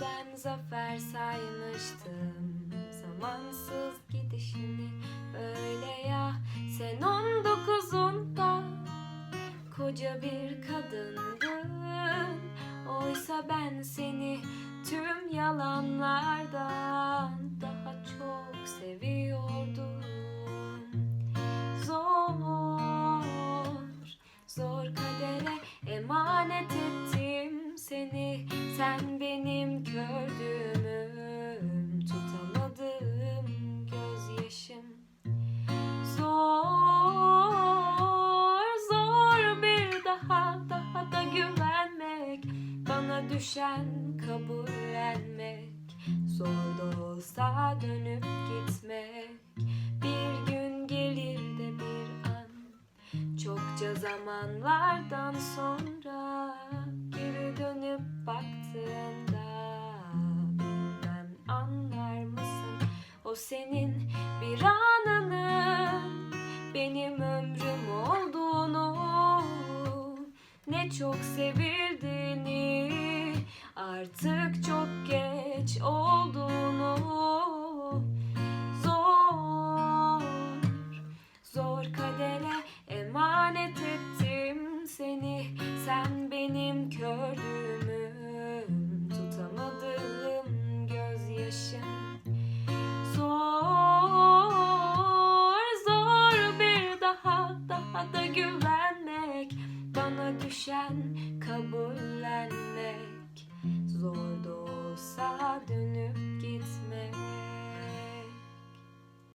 ben zafer saymıştım. Zamansız gidişini öyle ya. Sen on dokuzunda koca bir kadındın Oysa ben seni tüm yalanlardan daha çok seviyordum. Zor, zor kadere emanet ettim seni. Sen benim gördüğümüm tutamadığım gözyaşım. Zor zor bir daha daha da güvenmek Bana düşen kabullenmek. Zor da olsa dönüp gitmek Bir gün gelir de bir an. Çokça zamanlardan sonra senin bir anının benim ömrüm olduğunu. Ne çok sevildiğini artık çok geç olduğunu. Zor zor kadere emanet ettim seni. Sen benim kördün da güvenmek Bana düşen kabul